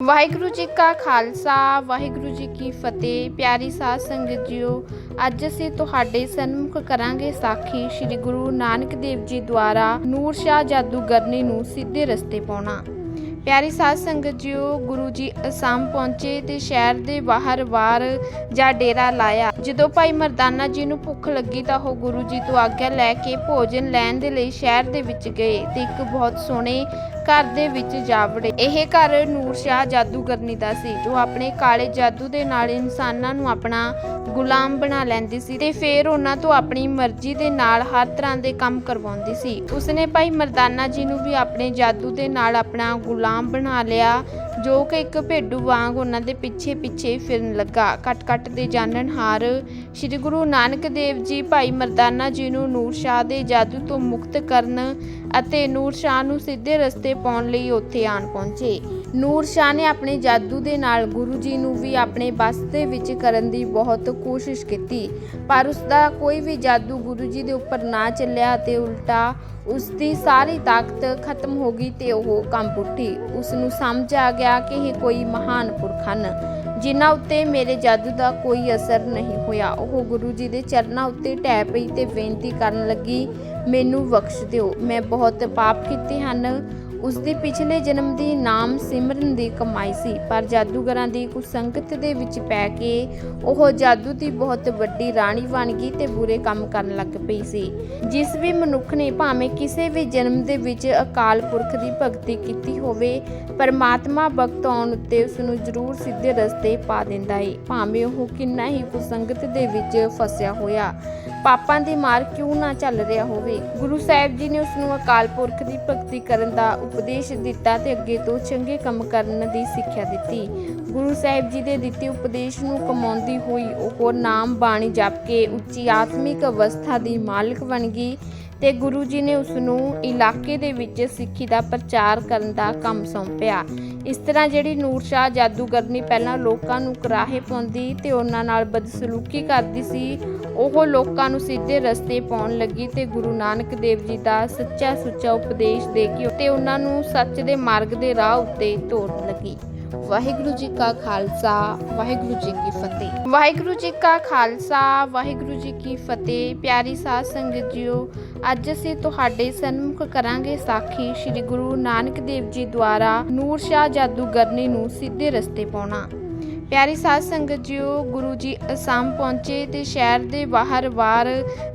ਵਾਹਿਗੁਰੂ ਜੀ ਕਾ ਖਾਲਸਾ, ਵਾਹਿਗੁਰੂ ਜੀ ਕੀ ਫਤਿਹ। ਪਿਆਰੀ ਸਾਧ ਸੰਗਤ ਜੀਓ, ਅੱਜ ਅਸੀਂ ਤੁਹਾਡੇ ਸਨਮੁਖ ਕਰਾਂਗੇ ਸਾਖੀ ਸ੍ਰੀ ਗੁਰੂ ਨਾਨਕ ਦੇਵ ਜੀ ਦੁਆਰਾ ਨੂਰ ਸ਼ਾਹ ਜਾਦੂਗਰਨੀ ਨੂੰ ਸਿੱਧੇ ਰਸਤੇ ਪਾਉਣਾ। ਪਿਆਰੀ ਸਾਧ ਸੰਗਤ ਜੀਓ, ਗੁਰੂ ਜੀ ਅਸਾਮ ਪਹੁੰਚੇ ਤੇ ਸ਼ਹਿਰ ਦੇ ਬਾਹਰ ਵਾਰ ਜਾਂ ਡੇਰਾ ਲਾਇਆ। ਜਦੋਂ ਭਾਈ ਮਰਦਾਨਾ ਜੀ ਨੂੰ ਭੁੱਖ ਲੱਗੀ ਤਾਂ ਉਹ ਗੁਰੂ ਜੀ ਤੋਂ ਆਗਿਆ ਲੈ ਕੇ ਭੋਜਨ ਲੈਣ ਦੇ ਲਈ ਸ਼ਹਿਰ ਦੇ ਵਿੱਚ ਗਏ ਤੇ ਇੱਕ ਬਹੁਤ ਸੋਹਣੇ ਘਰ ਦੇ ਵਿੱਚ ਜਾ ਵੜੇ। ਇਹ ਘਰ ਨੂਰ ਸ਼ਾਹ ਜਾਦੂਗਰਨੀ ਦਾ ਸੀ, ਜੋ ਆਪਣੇ ਕਾਲੇ ਜਾਦੂ ਦੇ ਨਾਲ ਇਨਸਾਨਾਂ ਨੂੰ ਆਪਣਾ ਗੁਲਾਮ ਬਣਾ ਲੈਂਦੀ ਸੀ ਤੇ ਫਿਰ ਉਹਨਾਂ ਤੋਂ ਆਪਣੀ ਮਰਜ਼ੀ ਦੇ ਨਾਲ ਹਰ ਤਰ੍ਹਾਂ ਦੇ ਕੰਮ ਕਰਵਾਉਂਦੀ ਸੀ। ਉਸਨੇ ਭਾਈ ਮਰਦਾਨਾ ਜੀ ਨੂੰ ਵੀ ਆਪਣੇ ਜਾਦੂ ਦੇ ਨਾਲ ਆਪਣਾ ਗੁਲਾਮ ਬਣਾ ਲਿਆ, ਜੋ ਕਿ ਇੱਕ ਭੇਡੂ ਵਾਂਗ ਉਹਨਾਂ ਦੇ ਪਿੱਛੇ ਪਿੱਛੇ ਫਿਰਨ ਲੱਗਾ। ਕੱਟ ਕੱਟ ਦੇ ਜਾਣਨਹਾਰ ਸ੍ਰੀ ਗੁਰੂ ਨਾਨਕ ਦੇਵ ਜੀ ਭਾਈ ਮਰਦਾਨਾ ਜੀ ਨੂੰ ਨੂਰ ਸ਼ਾਹ ਦੇ ਜਾਦੂ ਤੋਂ ਮੁਕਤ ਕਰਨ ਅਤੇ ਨੂਰ ਸ਼ਾਹ ਨੂੰ ਸਿੱਧੇ ਰਸਤੇ ਪਾਉਣ ਲਈ ਉੱਥੇ ਆਣ ਪਹੁੰਚੇ। ਨੂਰ ਸ਼ਾਹ ਨੇ ਆਪਣੇ ਜਾਦੂ ਦੇ ਨਾਲ ਗੁਰੂ ਜੀ ਨੂੰ ਵੀ ਆਪਣੇ ਬਸ ਦੇ ਵਿੱਚ ਕਰਨ ਦੀ ਬਹੁਤ ਕੋਸ਼ਿਸ਼ ਕੀਤੀ, ਪਰ ਉਸ ਦਾ ਕੋਈ ਵੀ ਜਾਦੂ ਗੁਰੂ ਜੀ ਦੇ ਉੱਪਰ ਨਾ ਚੱਲਿਆ ਤੇ ਉਲਟਾ ਉਸ ਦੀ ਸਾਰੀ ਤਾਕਤ ਖਤਮ ਹੋ ਗਈ ਤੇ ਉਹ ਕੰਬ ਉੱਠੀ। ਉਸ ਨੂੰ ਸਮਝ ਆ ਗਿਆ ਕਿ ਇਹ ਕੋਈ ਮਹਾਨ ਪੁਰਖ ਹਨ, ਜਿਨ੍ਹਾਂ ਉੱਤੇ ਮੇਰੇ ਜਾਦੂ ਦਾ ਕੋਈ ਅਸਰ ਨਹੀਂ ਹੋਇਆ। ਉਹ ਗੁਰੂ ਜੀ ਦੇ ਚਰਨਾਂ ਉੱਤੇ ਟਹਿ ਪਈ ਤੇ ਬੇਨਤੀ ਕਰਨ ਲੱਗੀ ਮੈਨੂੰ ਬਖਸ਼ ਦਿਓ। ਮੈਂ ਬਹੁਤ ਪਾਪ ਕੀਤੇ ਹਨ। ਉਸ ਦੀ ਪਿਛਲੇ ਜਨਮ ਦੀ ਨਾਮ ਸਿਮਰਨ ਦੀ ਕਮਾਈ ਸੀ, ਪਰ ਜਾਦੂਗਰਾਂ ਦੀ ਕੁਸੰਗਤ ਦੇ ਵਿੱਚ ਪੈ ਕੇ ਉਹ ਜਾਦੂ ਦੀ ਬਹੁਤ ਵੱਡੀ ਰਾਣੀ ਬਣ ਗਈ ਤੇ ਬੁਰੇ ਕੰਮ ਕਰਨ ਲੱਗ ਪਈ ਸੀ। ਜਿਸ ਵੀ ਮਨੁੱਖ ਨੇ ਭਾਵੇਂ ਕਿਸੇ ਵੀ ਜਨਮ ਦੇ ਵਿੱਚ ਅਕਾਲ ਪੁਰਖ ਦੀ ਭਗਤੀ ਕੀਤੀ ਹੋਵੇ, ਪਰਮਾਤਮਾ ਵਕਤ ਆਉਣ ਉੱਤੇ ਉਸ ਨੂੰ ਜ਼ਰੂਰ ਸਿੱਧੇ ਰਸਤੇ ਪਾ ਦਿੰਦਾ ਏ। ਭਾਵੇਂ ਉਹ ਕਿੰਨਾ ਹੀ ਕੁਸੰਗਤ ਦੇ ਵਿੱਚ ਫਸਿਆ ਹੋਇਆ ਪਾਪਾਂ ਦੀ ਮਾਰ ਕਿਉਂ ਨਾ ਚੱਲ ਰਿਹਾ ਹੋਵੇ? ਗੁਰੂ ਸਾਹਿਬ ਜੀ ਨੇ ਉਸ ਨੂੰ ਅਕਾਲ ਪੁਰਖ ਦੀ ਭਗਤੀ ਕਰਨ ਦਾ ਉਪਦੇਸ਼ ਦਿੱਤਾ ਤੇ ਅੱਗੇ ਤੋਂ ਚੰਗੇ ਕੰਮ ਕਰਨ ਦੀ ਸਿੱਖਿਆ ਦਿੱਤੀ। ਗੁਰੂ ਸਾਹਿਬ ਜੀ ਦੇ ਦਿੱਤੇ ਉਪਦੇਸ਼ ਨੂੰ ਕਮਾਉਂਦੀ ਹੋਈ ਉਹ ਨਾਮ ਬਾਣੀ ਜਪ ਕੇ ਉੱਚੀ ਆਤਮਿਕ ਅਵਸਥਾ ਦੀ ਮਾਲਕ ਬਣ ਗਈ। ਤੇ ਗੁਰੂ ਜੀ ਨੇ ਉਸ ਨੂੰ ਇਲਾਕੇ ਦੇ ਵਿੱਚ ਸਿੱਖੀ ਦਾ ਪ੍ਰਚਾਰ ਕਰਨ ਦਾ ਕੰਮ ਸੌਂਪਿਆ। ਇਸ ਤਰ੍ਹਾਂ ਜਿਹੜੀ ਨੂਰ ਸ਼ਾਹ ਜਾਦੂਗਰਨੀ ਪਹਿਲਾਂ ਲੋਕਾਂ ਨੂੰ ਕਰਾਹੇ ਪਾਉਂਦੀ ਤੇ ਉਹਨਾਂ ਨਾਲ ਬਦਸਲੂਕੀ ਕਰਦੀ ਸੀ, ਉਹ ਲੋਕਾਂ ਨੂੰ ਸਿੱਧੇ ਰਸਤੇ ਪਾਉਣ ਲੱਗੀ ਤੇ ਗੁਰੂ ਨਾਨਕ ਦੇਵ ਜੀ ਦਾ ਸੱਚਾ ਸੁੱਚਾ ਉਪਦੇਸ਼ ਦੇ ਕੇ ਤੇ ਉਹਨਾਂ ਨੂੰ ਸੱਚ ਦੇ ਮਾਰਗ ਦੇ ਰਾਹ ਉੱਤੇ ਤੋਰਨ ਲੱਗੀ। ਵਾਹਿਗੁਰੂ ਜੀ ਕਾ ਖਾਲਸਾ, ਵਾਹਿਗੁਰੂ ਜੀ ਕੀ ਫਤਿਹ। ਵਾਹਿਗੁਰੂ ਜੀ ਕਾ ਖਾਲਸਾ, ਵਾਹਿਗੁਰੂ ਜੀ ਕੀ ਫਤਿਹ। ਪਿਆਰੀ ਸਾਧ ਸੰਗਤ ਜੀਓ ਅੱਜ ਅਸੀਂ ਤੁਹਾਡੇ ਸਨਮੁਖ ਕਰਾਂਗੇ ਸਾਖੀ ਸ੍ਰੀ ਗੁਰੂ ਨਾਨਕ ਦੇਵ ਜੀ ਦੁਆਰਾ ਨੂਰ ਸ਼ਾਹ ਜਾਦੂਗਰਨੀ ਨੂੰ ਸਿੱਧੇ ਰਸਤੇ ਪਾਉਣਾ। ਪਿਆਰੀ ਸਾਧ ਸੰਗਤ ਜੀਓ, ਗੁਰੂ ਜੀ ਅਸਾਮ ਪਹੁੰਚੇ ਤੇ ਸ਼ਹਿਰ ਦੇ ਬਾਹਰ ਵਾਰ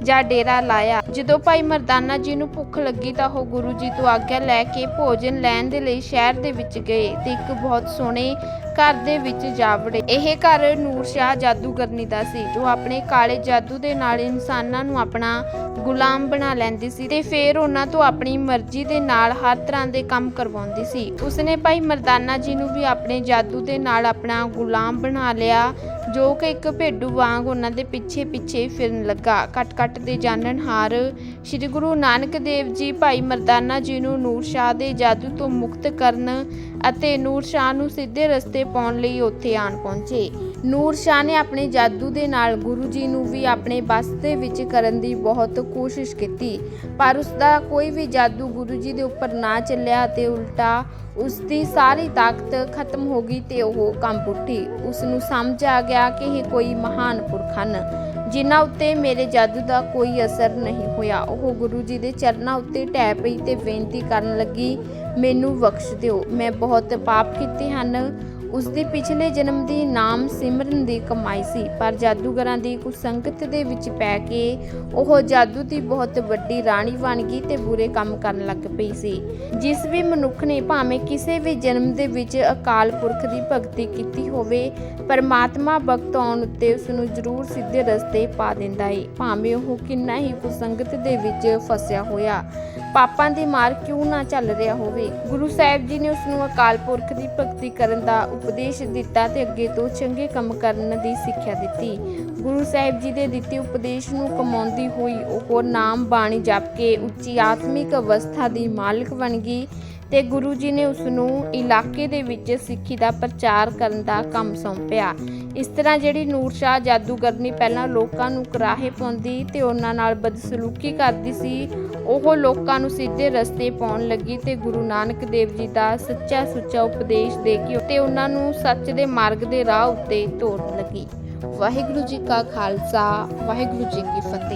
ਜਾਂ ਡੇਰਾ ਲਾਇਆ। ਜਦੋਂ ਭਾਈ ਮਰਦਾਨਾ ਜੀ ਨੂੰ ਭੁੱਖ ਲੱਗੀ ਤਾਂ ਉਹ ਗੁਰੂ ਜੀ ਤੋਂ ਆਗਿਆ ਲੈ ਕੇ ਭੋਜਨ ਲੈਣ ਦੇ ਲਈ ਸ਼ਹਿਰ ਦੇ ਵਿੱਚ ਗਏ ਤੇ ਇੱਕ ਬਹੁਤ ਸੋਹਣੇ ਘਰ ਦੇ ਵਿੱਚ ਜਾ ਵੜੇ। ਇਹ ਘਰ ਨੂਰ ਸ਼ਾਹ ਜਾਦੂਗਰਨੀ ਦਾ ਸੀ, ਜੋ ਆਪਣੇ ਕਾਲੇ ਜਾਦੂ ਦੇ ਨਾਲ ਇਨਸਾਨਾਂ ਨੂੰ ਆਪਣਾ ਗੁਲਾਮ ਬਣਾ ਲੈਂਦੀ ਸੀ ਤੇ ਫਿਰ ਉਹਨਾਂ ਤੋਂ ਆਪਣੀ ਮਰਜ਼ੀ ਦੇ ਨਾਲ ਹਰ ਤਰ੍ਹਾਂ ਦੇ ਕੰਮ ਕਰਵਾਉਂਦੀ ਸੀ। ਉਸਨੇ ਭਾਈ ਮਰਦਾਨਾ ਜੀ ਨੂੰ ਵੀ ਆਪਣੇ ਜਾਦੂ ਦੇ ਨਾਲ ਆਪਣਾ ਗੁਲਾਮ ਬਣਾ ਲਿਆ, ਜੋ ਕਿ ਇੱਕ ਭੇਡੂ ਵਾਂਗ ਉਹਨਾਂ ਦੇ ਪਿੱਛੇ ਪਿੱਛੇ ਫਿਰਨ ਲੱਗਾ। ਕੱਟ ਕੱਟ ਦੇ ਜਾਣਨਹਾਰ ਸ੍ਰੀ ਗੁਰੂ ਨਾਨਕ ਦੇਵ ਜੀ ਭਾਈ ਮਰਦਾਨਾ ਜੀ ਨੂੰ ਨੂਰ ਸ਼ਾਹ ਦੇ ਜਾਦੂ ਤੋਂ ਮੁਕਤ ਕਰਨ ਅਤੇ ਨੂਰ ਸ਼ਾਹ ਨੂੰ ਸਿੱਧੇ ਰਸਤੇ ਪਾਉਣ ਲਈ ਉੱਥੇ ਆਣ ਪਹੁੰਚੇ। ਨੂਰ ਸ਼ਾਹ ਨੇ ਆਪਣੇ ਜਾਦੂ ਦੇ ਨਾਲ ਗੁਰੂ ਜੀ ਨੂੰ ਵੀ ਆਪਣੇ ਬਸ ਦੇ ਵਿੱਚ ਕਰਨ ਦੀ ਬਹੁਤ ਕੋਸ਼ਿਸ਼ ਕੀਤੀ, ਪਰ ਉਸ ਦਾ ਕੋਈ ਵੀ ਜਾਦੂ ਗੁਰੂ ਜੀ ਦੇ ਉੱਪਰ ਨਾ ਚੱਲਿਆ ਤੇ ਉਲਟਾ ਉਸ ਦੀ ਸਾਰੀ ਤਾਕਤ ਖਤਮ ਹੋ ਗਈ ਤੇ ਉਹ ਕੰਬ ਉੱਠੀ ਉਸ ਨੂੰ ਸਮਝ ਆ ਗਿਆ ਕਿ ਇਹ ਕੋਈ ਮਹਾਨ ਪੁਰਖ ਹਨ। ਜਿਨ੍ਹਾਂ ਉੱਤੇ ਮੇਰੇ ਜਾਦੂ ਦਾ ਕੋਈ ਅਸਰ ਨਹੀਂ ਹੋਇਆ, ਉਹ ਗੁਰੂ ਜੀ ਦੇ ਚਰਨਾਂ ਉੱਤੇ ਟਹਿ ਪਈ ਤੇ ਬੇਨਤੀ ਕਰਨ ਲੱਗੀ, ਮੈਨੂੰ ਬਖਸ਼ ਦਿਓ। ਮੈਂ ਬਹੁਤ ਪਾਪ ਕੀਤੇ ਹਨ। ਉਸ ਦੀ ਪਿਛਲੇ ਜਨਮ ਦੀ ਨਾਮ ਸਿਮਰਨ ਦੀ ਕਮਾਈ ਸੀ, ਪਰ ਜਾਦੂਗਰਾਂ ਦੀ ਕੁਸੰਗਤ ਦੇ ਵਿੱਚ ਪੈ ਕੇ ਉਹ ਜਾਦੂ ਦੀ ਬਹੁਤ ਵੱਡੀ ਰਾਣੀ ਬਣ ਗਈ ਤੇ ਬੁਰੇ ਕੰਮ ਕਰਨ ਲੱਗ ਪਈ ਸੀ। ਜਿਸ ਵੀ ਮਨੁੱਖ ਨੇ ਭਾਵੇਂ ਕਿਸੇ ਵੀ ਜਨਮ ਦੇ ਵਿੱਚ ਅਕਾਲ ਪੁਰਖ ਦੀ ਭਗਤੀ ਕੀਤੀ ਹੋਵੇ, ਪਰਮਾਤਮਾ ਵਕਤ ਆਉਣ ਉੱਤੇ ਉਸ ਨੂੰ ਜ਼ਰੂਰ ਸਿੱਧੇ ਰਸਤੇ ਪਾ ਦਿੰਦਾ ਏ, ਭਾਵੇਂ ਉਹ ਕਿੰਨਾ ਹੀ ਕੁਸੰਗਤ ਦੇ ਵਿੱਚ ਫਸਿਆ ਹੋਇਆ। ਪਾਪਾਂ ਦੀ ਮਾਰ ਕਿਉਂ ਨਾ ਚੱਲ ਰਿਹਾ ਹੋਵੇ? ਗੁਰੂ ਸਾਹਿਬ ਜੀ ਨੇ ਉਸ ਨੂੰ ਅਕਾਲ ਪੁਰਖ ਦੀ ਭਗਤੀ ਕਰਨ ਦਾ ਉਪਦੇਸ਼ ਦਿੱਤਾ ਤੇ ਅੱਗੇ ਤੋਂ ਚੰਗੇ ਕੰਮ ਕਰਨ ਦੀ ਸਿੱਖਿਆ ਦਿੱਤੀ। ਗੁਰੂ ਸਾਹਿਬ ਜੀ ਦੇ ਦਿੱਤੇ ਉਪਦੇਸ਼ ਨੂੰ ਕਮਾਉਂਦੀ ਹੋਈ ਉਹ ਨਾਮ ਬਾਣੀ ਜਪ ਕੇ ਉੱਚੀ ਆਤਮਿਕ ਅਵਸਥਾ ਦੀ ਮਾਲਕ ਬਣ ਗਈ ਤੇ ਗੁਰੂ ਜੀ ਨੇ ਉਸ ਨੂੰ ਇਲਾਕੇ ਦੇ ਵਿੱਚ ਸਿੱਖੀ ਦਾ ਪ੍ਰਚਾਰ ਕਰਨ ਦਾ ਕੰਮ ਸੌਂਪਿਆ। ਇਸ ਤਰ੍ਹਾਂ ਜਿਹੜੀ ਨੂਰ ਸ਼ਾਹ ਜਾਦੂਗਰਨੀ ਪਹਿਲਾਂ ਲੋਕਾਂ ਨੂੰ ਕਰਾਹੇ ਪਾਉਂਦੀ ਤੇ ਉਹਨਾਂ ਨਾਲ ਬਦਸਲੂਕੀ ਕਰਦੀ ਸੀ ਉਹ ਲੋਕਾਂ ਨੂੰ ਸਿੱਧੇ ਰਸਤੇ ਪਾਉਣ ਲੱਗੀ ਤੇ ਗੁਰੂ ਨਾਨਕ ਦੇਵ ਜੀ ਦਾ ਸੱਚਾ ਸੁੱਚਾ ਉਪਦੇਸ਼ ਦੇ ਕੇ ਤੇ ਉਹਨਾਂ ਨੂੰ ਸੱਚ ਦੇ ਮਾਰਗ ਦੇ ਰਾਹ ਉੱਤੇ ਤੋਰਨ ਲੱਗੀ। ਵਾਹਿਗੁਰੂ ਜੀ ਕਾ ਖਾਲਸਾ, ਵਾਹਿਗੁਰੂ ਜੀ ਕੀ ਫਤਿਹ।